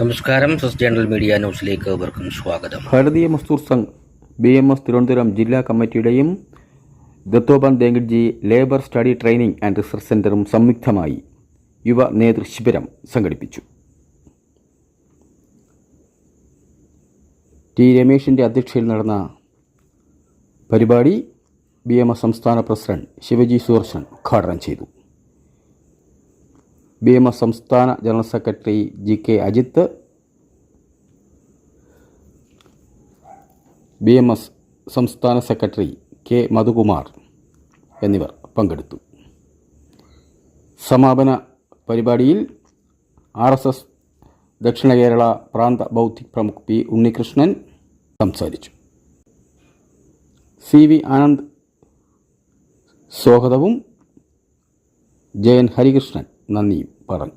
നമസ്കാരം. സസ് journal media ന്യൂസിലേക്ക് അവർക്കും സ്വാഗതം. Bharatiya Mazdoor Sangh B M S Thiruvananthapuram ജില്ലാ കമ്മിറ്റിയുടെയും Dattopant Thengadi labour study training and research സെന്ററും സംയുക്തമായി യുവ നേതൃശിബിരം സംഘടിപ്പിച്ചു. ടി രമേശിന്റെ അധ്യക്ഷതയിൽ നടന്ന പരിപാടി ബി എം എസ് സംസ്ഥാന പ്രസിഡന്റ് ശിവജി സുദർശൻ ഉദ്ഘാടനം ചെയ്തു. ബി എം എസ് സംസ്ഥാന general secretary G K Ajith B M S സംസ്ഥാന സെക്രട്ടറി കെ മധുകുമാർ എന്നിവർ പങ്കെടുത്തു. സമാപന പരിപാടിയിൽ ആർ എസ് എസ് ദക്ഷിണ കേരള പ്രാന്ത ബൗദ്ധിക് പ്രമുഖ് പി ഉണ്ണികൃഷ്ണൻ സംസാരിച്ചു. സി വി ആനന്ദ് സ്വാഗതവും ജയൻ ഹരികൃഷ്ണൻ നന്ദിയും പറഞ്ഞു